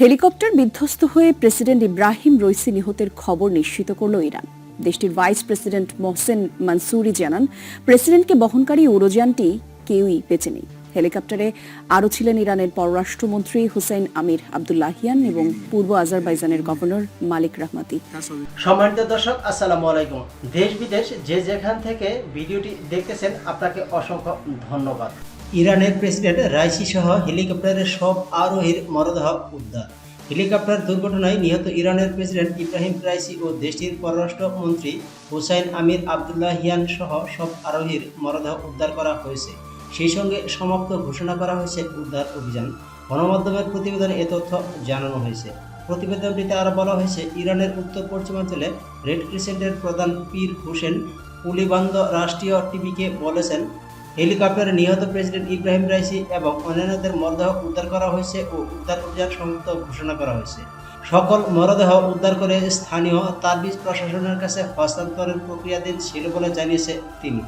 Helicopter বিধ্বস্ত হয়ে president Ibrahim Raisi নিহতের খবর নিশ্চিত করল ইরান। দেশটির ভাইস প্রেসিডেন্ট মোহসেন মানসুরি জানান, প্রেসিডেন্টকে বহনকারী উড়োযানটি কেউই বেঁচে নেই। হেলিকপ্টারে আরও ছিলেন ইরানের পররাষ্ট্রমন্ত্রী হুসাইন আমির আবদুল্লাহিয়ান এবং পূর্ব আজারবাইজানের গভর্নর মালিক রাহমাতি। সম্মানিত দর্শক, আসসালামু আলাইকুম। দেশ বিদেশ যে যেখান থেকে ভিডিওটি দেখতেছেন, আপনাকে অসংখ্য ধন্যবাদ। ইরানের প্রেসিডেন্ট রাইসি সহ হেলিকপ্টারের সব আরোহীর মরদেহ উদ্ধার। হেলিকপ্টার দুর্ঘটনায় নিহত ইরানের প্রেসিডেন্ট ইব্রাহিম রাইসি ও দেশটির পররাষ্ট্রমন্ত্রী হুসাইন আমির আবদুল্লাহিয়ান সহ সব আরোহীর মরদেহ উদ্ধার করা হয়েছে। সেই সঙ্গে সমাপ্ত ঘোষণা করা হয়েছে উদ্ধার অভিযান। গণমাধ্যমের প্রতিবেদনে এ তথ্য জানানো হয়েছে। প্রতিবেদনটিতে আরও বলা হয়েছে, ইরানের উত্তর পশ্চিমাঞ্চলে রেড ক্রিসেন্টের প্রধান পীর হোসেন পুলিবান্দ রাষ্ট্রীয় টিভিকে বলেছেন হেলিকপ্টারে নিহত প্রেসিডেন্ট ইব্রাহিম রাইসি এবং অন্যান্যদের মরদেহ উদ্ধার করা হয়েছে ও উদ্ধার অভিযান সমাপ্ত ঘোষণা করা হয়েছে। সকল মরদেহ উদ্ধার করে স্থানীয় তারবিজ প্রশাসনের কাছে হস্তান্তরের প্রক্রিয়াধীন ছিল বলে জানিয়েছে তিনি।